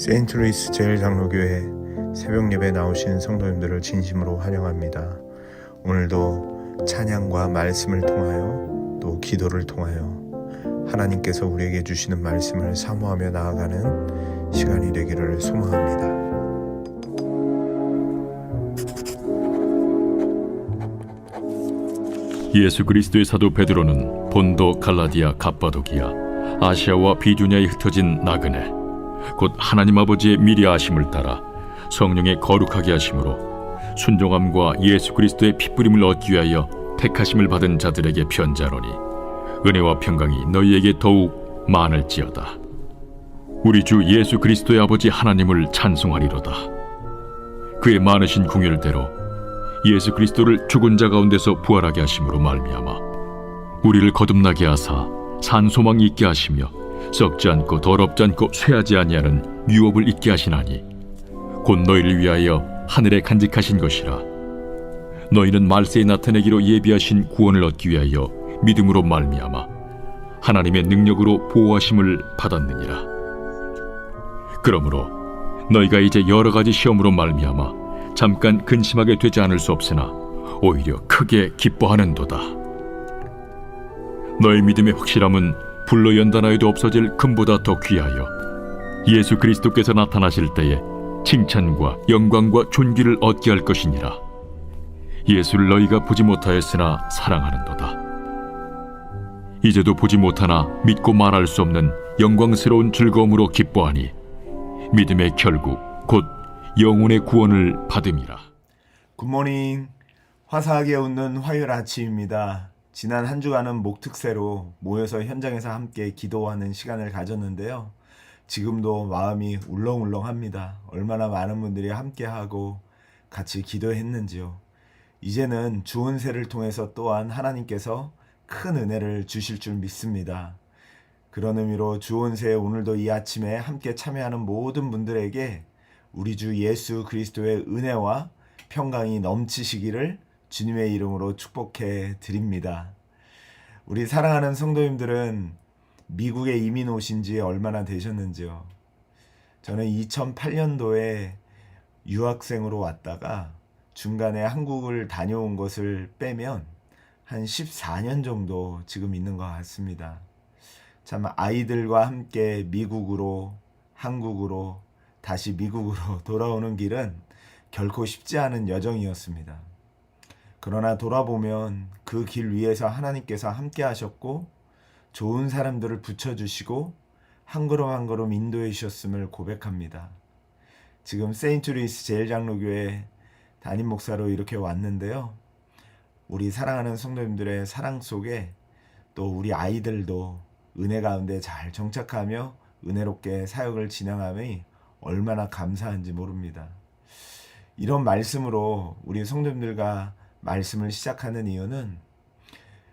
세인트루이스 제일 장로교회 새벽 예배 나오신 성도님들을 진심으로 환영합니다. 오늘도 찬양과 말씀을 통하여 또 기도를 통하여 하나님께서 우리에게 주시는 말씀을 사모하며 나아가는 시간이 되기를 소망합니다. 예수 그리스도의 사도 베드로는 본도 갈라디아 갑바도기아 아시아와 비두냐에 흩어진 나그네 곧 하나님 아버지의 미리 아심을 따라 성령의 거룩하게 하심으로 순종함과 예수 그리스도의 핏부림을 얻기 위하여 택하심을 받은 자들에게 편자로니 은혜와 평강이 너희에게 더욱 많을지어다. 우리 주 예수 그리스도의 아버지 하나님을 찬송하리로다. 그의 많으신 궁율대로 예수 그리스도를 죽은 자 가운데서 부활하게 하심으로 말미암아 우리를 거듭나게 하사 산 소망이 있게 하시며 썩지 않고 더럽지 않고 쇠하지 아니하는 유업을 있게 하시나니 곧 너희를 위하여 하늘에 간직하신 것이라 너희는 말세에 나타내기로 예비하신 구원을 얻기 위하여 믿음으로 말미암아 하나님의 능력으로 보호하심을 받았느니라 그러므로 너희가 이제 여러 가지 시험으로 말미암아 잠깐 근심하게 되지 않을 수 없으나 오히려 크게 기뻐하는도다. 너희 믿음의 확실함은 불로 연단하여도 없어질 금보다 더 귀하여 예수 그리스도께서 나타나실 때에 칭찬과 영광과 존귀를 얻게 할 것이니라. 예수를 너희가 보지 못하였으나 사랑하는도다. 이제도 보지 못하나 믿고 말할 수 없는 영광스러운 즐거움으로 기뻐하니 믿음의 결국 곧 영혼의 구원을 받음이라. 굿모닝. 화사하게 웃는 화요일 아침입니다. 지난 한 주간은 목특세로 모여서 현장에서 함께 기도하는 시간을 가졌는데요. 지금도 마음이 울렁울렁합니다. 얼마나 많은 분들이 함께하고 같이 기도했는지요. 이제는 주은 새를 통해서 또한 하나님께서 큰 은혜를 주실 줄 믿습니다. 그런 의미로 주은 새 오늘도 이 아침에 함께 참여하는 모든 분들에게 우리 주 예수 그리스도의 은혜와 평강이 넘치시기를 주님의 이름으로 축복해 드립니다. 우리 사랑하는 성도님들은 미국에 이민 오신 지 얼마나 되셨는지요? 저는 2008년도에 유학생으로 왔다가 중간에 한국을 다녀온 것을 빼면 한 14년 정도 지금 있는 것 같습니다. 참 아이들과 함께 미국으로 한국으로 다시 미국으로 돌아오는 길은 결코 쉽지 않은 여정이었습니다. 그러나 돌아보면 그 길 위에서 하나님께서 함께 하셨고 좋은 사람들을 붙여주시고 한 걸음 한 걸음 인도해 주셨음을 고백합니다. 지금 세인트루이스 제일장로교회 담임 목사로 이렇게 왔는데요. 우리 사랑하는 성도님들의 사랑 속에 또 우리 아이들도 은혜 가운데 잘 정착하며 은혜롭게 사역을 진행함이 얼마나 감사한지 모릅니다. 이런 말씀으로 우리 성도님들과 말씀을 시작하는 이유는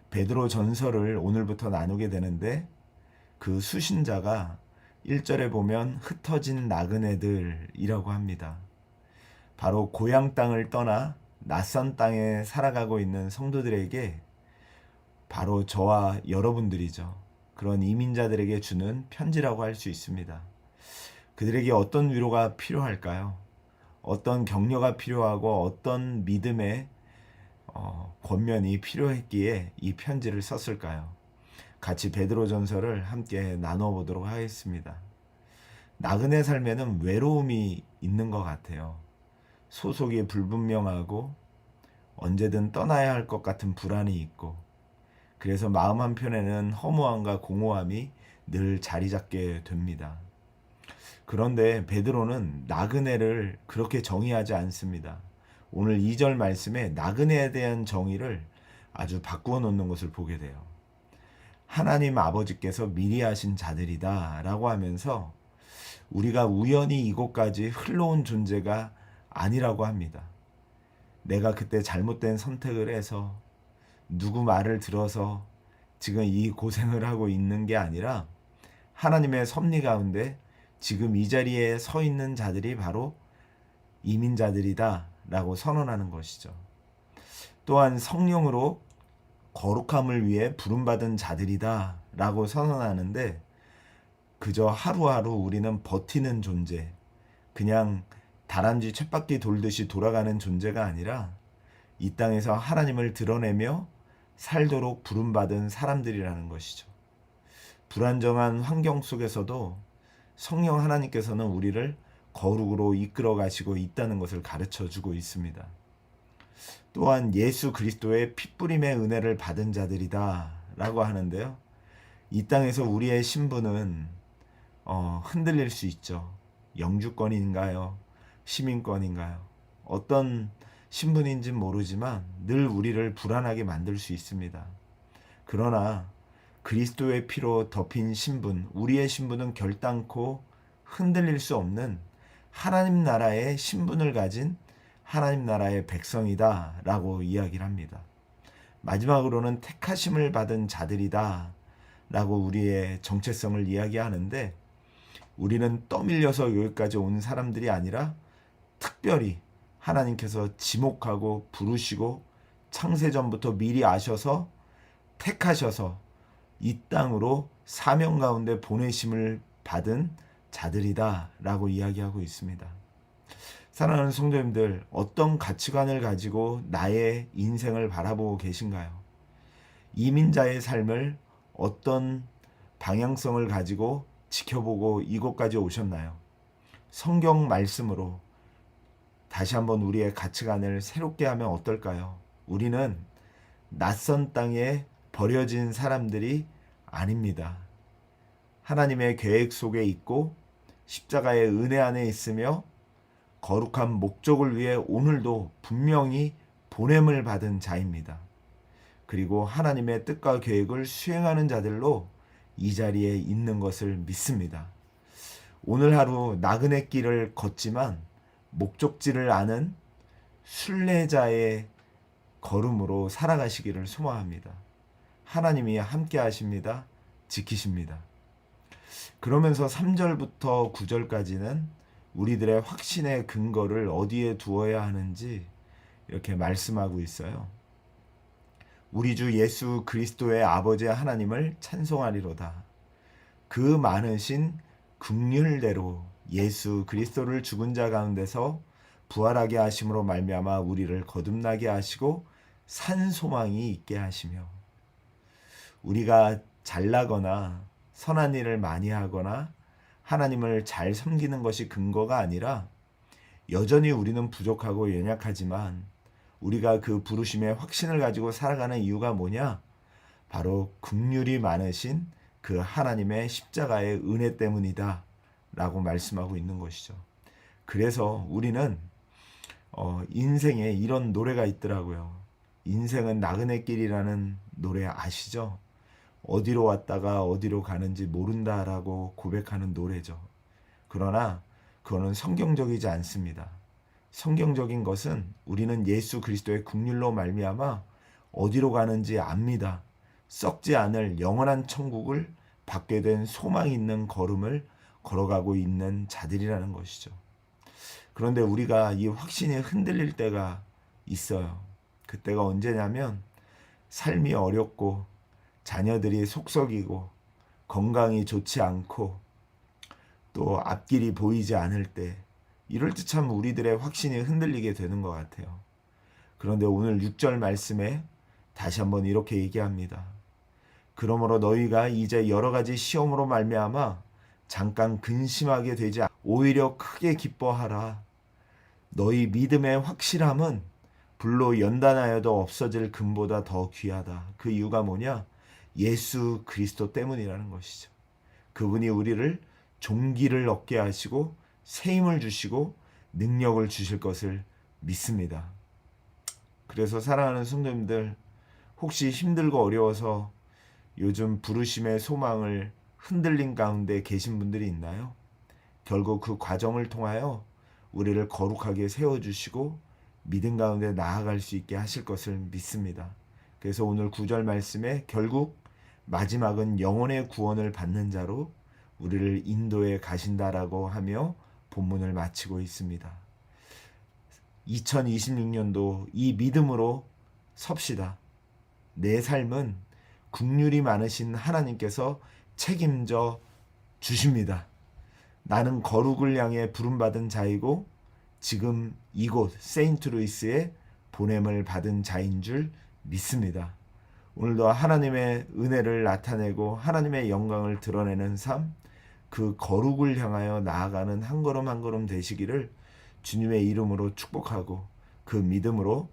베드로 전설을 오늘부터 나누게 되는데 그 수신자가 1절에 보면 흩어진 나그네들이라고 합니다. 바로 고향 땅을 떠나 낯선 땅에 살아가고 있는 성도들에게 바로 저와 여러분들이죠. 그런 이민자들에게 주는 편지라고 할 수 있습니다. 그들에게 어떤 위로가 필요할까요? 어떤 격려가 필요하고 어떤 믿음의 어, 권면이 필요했기에 이 편지를 썼을까요? 같이 베드로 전설을 함께 나눠 보도록 하겠습니다. 나그네 삶에는 외로움이 있는 것 같아요. 소속이 불분명하고 언제든 떠나야 할 것 같은 불안이 있고 그래서 마음 한편에는 허무함과 공허함이 늘 자리 잡게 됩니다. 그런데 베드로는 나그네를 그렇게 정의하지 않습니다. 오늘 2절 말씀에 나그네에 대한 정의를 아주 바꾸어 놓는 것을 보게 돼요. 하나님 아버지께서 미리 하신 자들이다 라고 하면서 우리가 우연히 이곳까지 흘러온 존재가 아니라고 합니다. 내가 그때 잘못된 선택을 해서 누구 말을 들어서 지금 이 고생을 하고 있는 게 아니라 하나님의 섭리 가운데 지금 이 자리에 서 있는 자들이 바로 이민자들이다 라고 선언하는 것이죠. 또한 성령으로 거룩함을 위해 부름받은 자들이다 라고 선언하는데 그저 하루하루 우리는 버티는 존재, 그냥 다람쥐 쳇바퀴 돌듯이 돌아가는 존재가 아니라 이 땅에서 하나님을 드러내며 살도록 부름받은 사람들이라는 것이죠. 불안정한 환경 속에서도 성령 하나님께서는 우리를 거룩으로 이끌어 가시고 있다는 것을 가르쳐 주고 있습니다. 또한 예수 그리스도의 핏부림의 은혜를 받은 자들이다 라고 하는데요. 이 땅에서 우리의 신분은 어, 흔들릴 수 있죠. 영주권인가요? 시민권인가요? 어떤 신분인지 모르지만 늘 우리를 불안하게 만들 수 있습니다. 그러나 그리스도의 피로 덮인 신분, 우리의 신분은 결단코 흔들릴 수 없는 하나님 나라의 신분을 가진 하나님 나라의 백성이다 라고 이야기를 합니다. 마지막으로는 택하심을 받은 자들이다 라고 우리의 정체성을 이야기하는데 우리는 떠밀려서 여기까지 온 사람들이 아니라 특별히 하나님께서 지목하고 부르시고 창세전부터 미리 아셔서 택하셔서 이 땅으로 사명 가운데 보내심을 받은 자들이다 라고 이야기하고 있습니다. 사랑하는 성도님들, 어떤 가치관을 가지고 나의 인생을 바라보고 계신가요? 이민자의 삶을 어떤 방향성을 가지고 지켜보고 이곳까지 오셨나요? 성경 말씀으로 다시 한번 우리의 가치관을 새롭게 하면 어떨까요? 우리는 낯선 땅에 버려진 사람들이 아닙니다. 하나님의 계획 속에 있고 십자가의 은혜 안에 있으며 거룩한 목적을 위해 오늘도 분명히 보냄을 받은 자입니다. 그리고 하나님의 뜻과 계획을 수행하는 자들로 이 자리에 있는 것을 믿습니다. 오늘 하루 나그네 길을 걷지만 목적지를 아는 순례자의 걸음으로 살아가시기를 소망합니다. 하나님이 함께 하십니다. 지키십니다. 그러면서 3절부터 9절까지는 우리들의 확신의 근거를 어디에 두어야 하는지 이렇게 말씀하고 있어요. 우리 주 예수 그리스도의 아버지 하나님을 찬송하리로다. 그 많으신 긍휼대로 예수 그리스도를 죽은 자 가운데서 부활하게 하심으로 말미암아 우리를 거듭나게 하시고 산 소망이 있게 하시며 우리가 잘나거나 선한 일을 많이 하거나 하나님을 잘 섬기는 것이 근거가 아니라 여전히 우리는 부족하고 연약하지만 우리가 그 부르심의 확신을 가지고 살아가는 이유가 뭐냐? 바로 긍휼이 많으신 그 하나님의 십자가의 은혜 때문이다. 라고 말씀하고 있는 것이죠. 그래서 우리는 어, 인생에 이런 노래가 있더라고요. 인생은 나그네 길이라는 노래 아시죠? 어디로 왔다가 어디로 가는지 모른다라고 고백하는 노래죠. 그러나 그거는 성경적이지 않습니다. 성경적인 것은 우리는 예수 그리스도의 국률로 말미암아 어디로 가는지 압니다. 썩지 않을 영원한 천국을 받게 된 소망 있는 걸음을 걸어가고 있는 자들이라는 것이죠. 그런데 우리가 이 확신이 흔들릴 때가 있어요. 그때가 언제냐면 삶이 어렵고 자녀들이 속썩이고 건강이 좋지 않고 또 앞길이 보이지 않을 때 이럴 때 참 우리들의 확신이 흔들리게 되는 것 같아요. 그런데 오늘 6절 말씀에 다시 한번 이렇게 얘기합니다. 그러므로 너희가 이제 여러 가지 시험으로 말미암아 잠깐 근심하게 되지 않- 오히려 크게 기뻐하라. 너희 믿음의 확실함은 불로 연단하여도 없어질 금보다 더 귀하다. 그 이유가 뭐냐? 예수 그리스도 때문이라는 것이죠. 그분이 우리를 종기를 얻게 하시고 새 힘을 주시고 능력을 주실 것을 믿습니다. 그래서 사랑하는 성도님들 혹시 힘들고 어려워서 요즘 부르심의 소망을 흔들린 가운데 계신 분들이 있나요? 결국 그 과정을 통하여 우리를 거룩하게 세워주시고 믿음 가운데 나아갈 수 있게 하실 것을 믿습니다. 그래서 오늘 구절 말씀에 결국 마지막은 영혼의 구원을 받는 자로 우리를 인도에 가신다라고 하며 본문을 마치고 있습니다. 2026년도 이 믿음으로 섭시다. 내 삶은 국률이 많으신 하나님께서 책임져 주십니다. 나는 거룩을 향해 부름받은 자이고 지금 이곳 세인트루이스에 보냄을 받은 자인 줄 믿습니다. 오늘도 하나님의 은혜를 나타내고 하나님의 영광을 드러내는 삶, 그 거룩을 향하여 나아가는 한 걸음 한 걸음 되시기를 주님의 이름으로 축복하고 그 믿음으로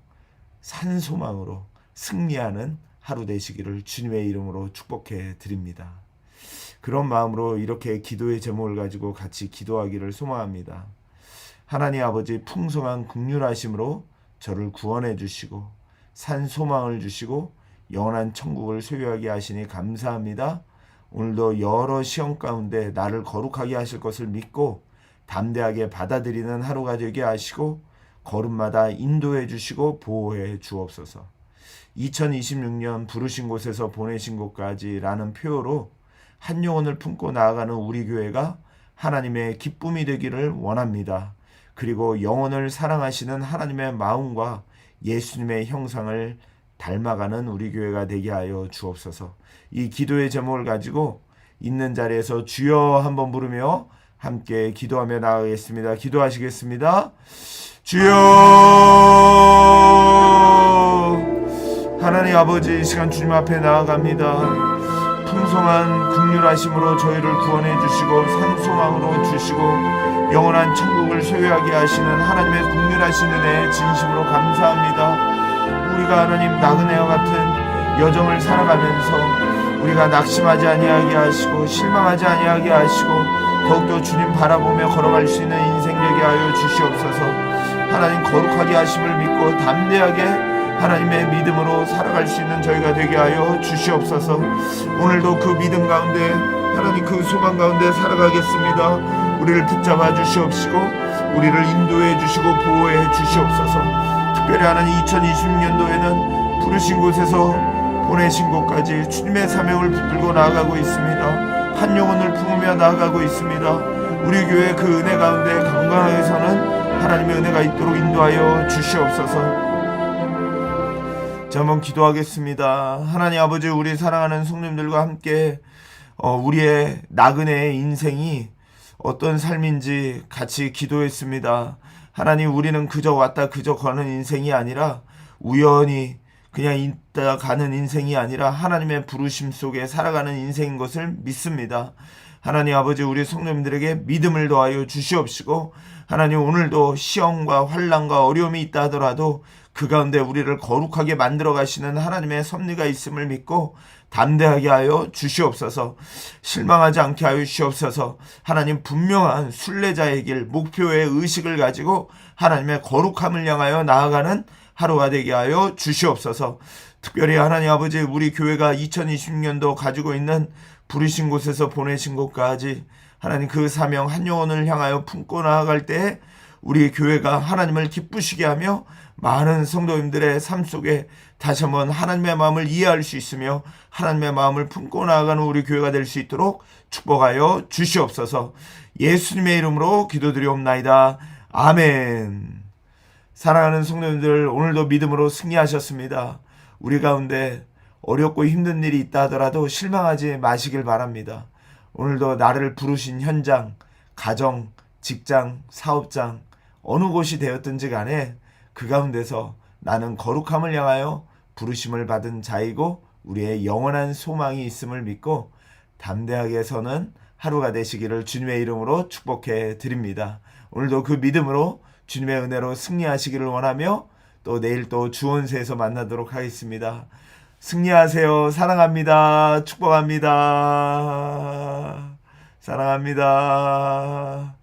산 소망으로 승리하는 하루 되시기를 주님의 이름으로 축복해 드립니다. 그런 마음으로 이렇게 기도의 제목을 가지고 같이 기도하기를 소망합니다. 하나님 아버지 풍성한 극률하심으로 저를 구원해 주시고 산 소망을 주시고 영원한 천국을 소유하게 하시니 감사합니다. 오늘도 여러 시험 가운데 나를 거룩하게 하실 것을 믿고 담대하게 받아들이는 하루가 되게 하시고 걸음마다 인도해 주시고 보호해 주옵소서. 2026년 부르신 곳에서 보내신 곳까지라는 표어로 한 영혼을 품고 나아가는 우리 교회가 하나님의 기쁨이 되기를 원합니다. 그리고 영혼을 사랑하시는 하나님의 마음과 예수님의 형상을 닮아가는 우리 교회가 되게 하여 주옵소서. 이 기도의 제목을 가지고 있는 자리에서 주여 한번 부르며 함께 기도하며 나아가겠습니다. 기도하시겠습니다. 주여 하나님 아버지 이 시간 주님 앞에 나아갑니다. 풍성한 국률하심으로 저희를 구원해 주시고 산소망으로 주시고 영원한 천국을 소유하게 하시는 하나님의 국률하신 은혜에 진심으로 감사합니다. 우리가 하나님 나그네와 같은 여정을 살아가면서 우리가 낙심하지 아니하게 하시고 실망하지 아니하게 하시고 더욱더 주님 바라보며 걸어갈 수 있는 인생 되게 하여 주시옵소서. 하나님 거룩하게 하심을 믿고 담대하게 하나님의 믿음으로 살아갈 수 있는 저희가 되게 하여 주시옵소서. 오늘도 그 믿음 가운데 하나님 그 소망 가운데 살아가겠습니다. 우리를 붙잡아 주시옵시고 우리를 인도해 주시고 보호해 주시옵소서. 특별히 하나님 2026년도에는 부르신 곳에서 보내신 곳까지 주님의 사명을 붙들고 나아가고 있습니다. 한 영혼을 품으며 나아가고 있습니다. 우리 교회 그 은혜 가운데 건강하게 서는 하나님의 은혜가 있도록 인도하여 주시옵소서. 자, 한번 기도하겠습니다. 하나님 아버지, 우리 사랑하는 성님들과 함께 어, 우리의 나그네의 인생이 어떤 삶인지 같이 기도했습니다. 하나님, 우리는 그저 왔다 그저 가는 인생이 아니라 우연히 그냥 있다 가는 인생이 아니라 하나님의 부르심 속에 살아가는 인생인 것을 믿습니다. 하나님 아버지 우리 성도님들에게 믿음을 더하여 주시옵시고 하나님 오늘도 시험과 환란과 어려움이 있다 하더라도 그 가운데 우리를 거룩하게 만들어 가시는 하나님의 섭리가 있음을 믿고 담대하게 하여 주시옵소서. 실망하지 않게 하여 주시옵소서. 하나님 분명한 순례자의 길 목표의 의식을 가지고 하나님의 거룩함을 향하여 나아가는 하루가 되게 하여 주시옵소서. 특별히 하나님 아버지 우리 교회가 2026년도 가지고 있는 부르신 곳에서 보내신 곳까지 하나님 그 사명 한 영혼을 향하여 품고 나아갈 때 우리 교회가 하나님을 기쁘시게 하며 많은 성도님들의 삶 속에 다시 한번 하나님의 마음을 이해할 수 있으며 하나님의 마음을 품고 나아가는 우리 교회가 될 수 있도록 축복하여 주시옵소서 예수님의 이름으로 기도드리옵나이다. 아멘. 사랑하는 성도님들 오늘도 믿음으로 승리하셨습니다. 우리 가운데 어렵고 힘든 일이 있다 하더라도 실망하지 마시길 바랍니다. 오늘도 나를 부르신 현장, 가정, 직장, 사업장 어느 곳이 되었든지 간에 그 가운데서 나는 거룩함을 향하여 부르심을 받은 자이고 우리의 영원한 소망이 있음을 믿고 담대하게 서는 하루가 되시기를 주님의 이름으로 축복해 드립니다. 오늘도 그 믿음으로 주님의 은혜로 승리하시기를 원하며 또 내일 또 주원세에서 만나도록 하겠습니다. 승리하세요. 사랑합니다. 축복합니다. 사랑합니다.